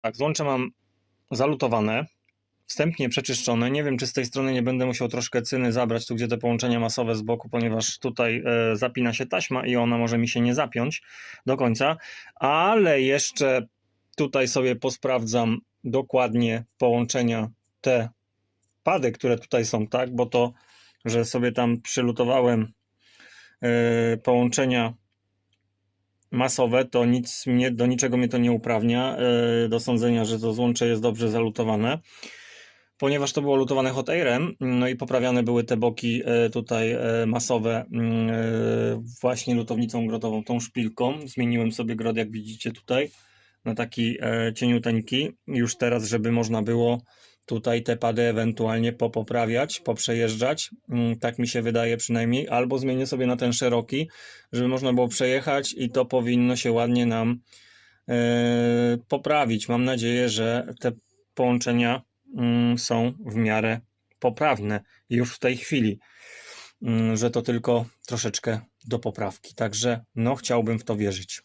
Tak, złącze mam zalutowane, wstępnie przeczyszczone. Nie wiem, czy z tej strony nie będę musiał troszkę cyny zabrać, tu gdzie te połączenia masowe z boku, ponieważ tutaj e, zapina się taśma i ona może mi się nie zapiąć do końca, ale jeszcze tutaj sobie posprawdzam dokładnie połączenia te pady, które tutaj są, tak, bo to, że sobie tam przylutowałem e, połączenia masowe, to nic mnie, do niczego mnie to nie uprawnia e, do sądzenia, że to złącze jest dobrze zalutowane. Ponieważ to było lutowane hot airem, no i poprawiane były te boki e, tutaj e, masowe mm, właśnie lutownicą grotową, tą szpilką. Zmieniłem sobie grot, jak widzicie tutaj, na taki cieniuteńki. Już teraz, żeby można było tutaj te pady ewentualnie popoprawiać, poprzejeżdżać. Mm, Tak mi się wydaje przynajmniej. Albo zmienię sobie na ten szeroki, żeby można było przejechać i to powinno się ładnie nam e, poprawić. Mam nadzieję, że te połączenia mm, są w miarę poprawne już w tej chwili, Mm, że to tylko troszeczkę do poprawki. Także no chciałbym w to wierzyć.